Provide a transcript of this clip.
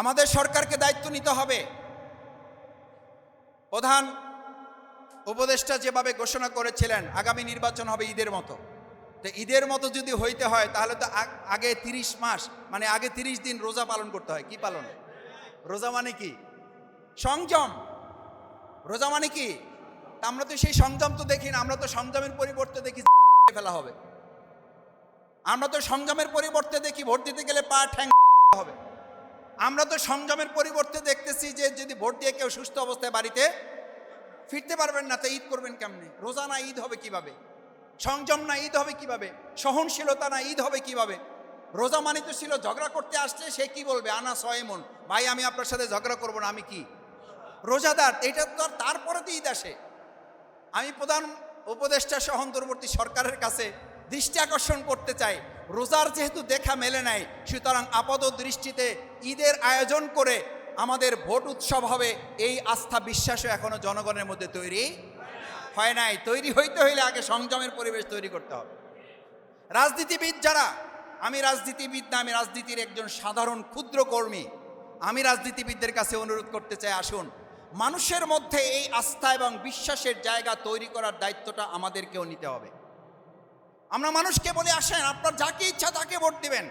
আমাদের সরকারকে দায়িত্ব নিতে হবে। প্রধান উপদেষ্টা যেভাবে ঘোষণা করেছিলেন, আগামী নির্বাচন হবে ঈদের মতো। তো ঈদের মতো যদি হইতে হয়, তাহলে তো আগে তিরিশ মাস মানে আগে তিরিশ দিন রোজা পালন করতে হয়। কি পালন? রোজা মানে কি? সংযম। রোজা মানে কি? আমরা তো সেই সংযম তো দেখি না, আমরা তো সংযমের পরিবর্তে দেখি ফেলা হবে। আমরা তো সংযমের পরিবর্তে দেখি, ভোট দিতে গেলে পা ঠ্যাং হবে। আমরা তো সংযমের পরিবর্তে দেখতেছি যে যদি ভোট দিয়ে কেউ সুস্থ অবস্থায় বাড়িতে ফিরতে পারবেন না, তো ঈদ করবেন কেমনে? রোজা না ঈদ হবে কীভাবে? সংযম না ঈদ হবে কীভাবে? সহনশীলতা না ঈদ হবে কীভাবে? রোজা মানে তো ছিল ঝগড়া করতে আসলে সে কি বলবে? আনা মন। ভাই, আমি আপনার সাথে ঝগড়া করব না, আমি কি? রোজাদার, এটা তো তারপরে তো ঈদ আসে। আমি প্রধান উপদেষ্টা সহ অন্তর্বর্তী সরকারের কাছে দৃষ্টি আকর্ষণ করতে চাই। রোজার যেহেতু দেখা মেলে নাই, সুতরাং আপাত দৃষ্টিতে ঈদের আয়োজন করে আমাদের ভোট উৎসব হবে, এই আস্থা বিশ্বাসও এখনও জনগণের মধ্যে তৈরি হয় নাই। তৈরি হইতে হইলে আগে সংযমের পরিবেশ তৈরি করতে হবে। রাজনীতিবিদ যারা, আমি রাজনীতিবিদ না, আমি রাজনীতির একজন সাধারণ ক্ষুদ্র কর্মী, আমি রাজনীতিবিদদের কাছে অনুরোধ করতে চাই, আসুন। মানুষের মধ্যে এই আস্থা এবং বিশ্বাসের জায়গা তৈরি করার দায়িত্বটা আমাদেরকেও নিতে হবে। আমরা মানুষকে বলে, আসেন, আপনার যাকে ইচ্ছা তাকে ভোট দিবেন।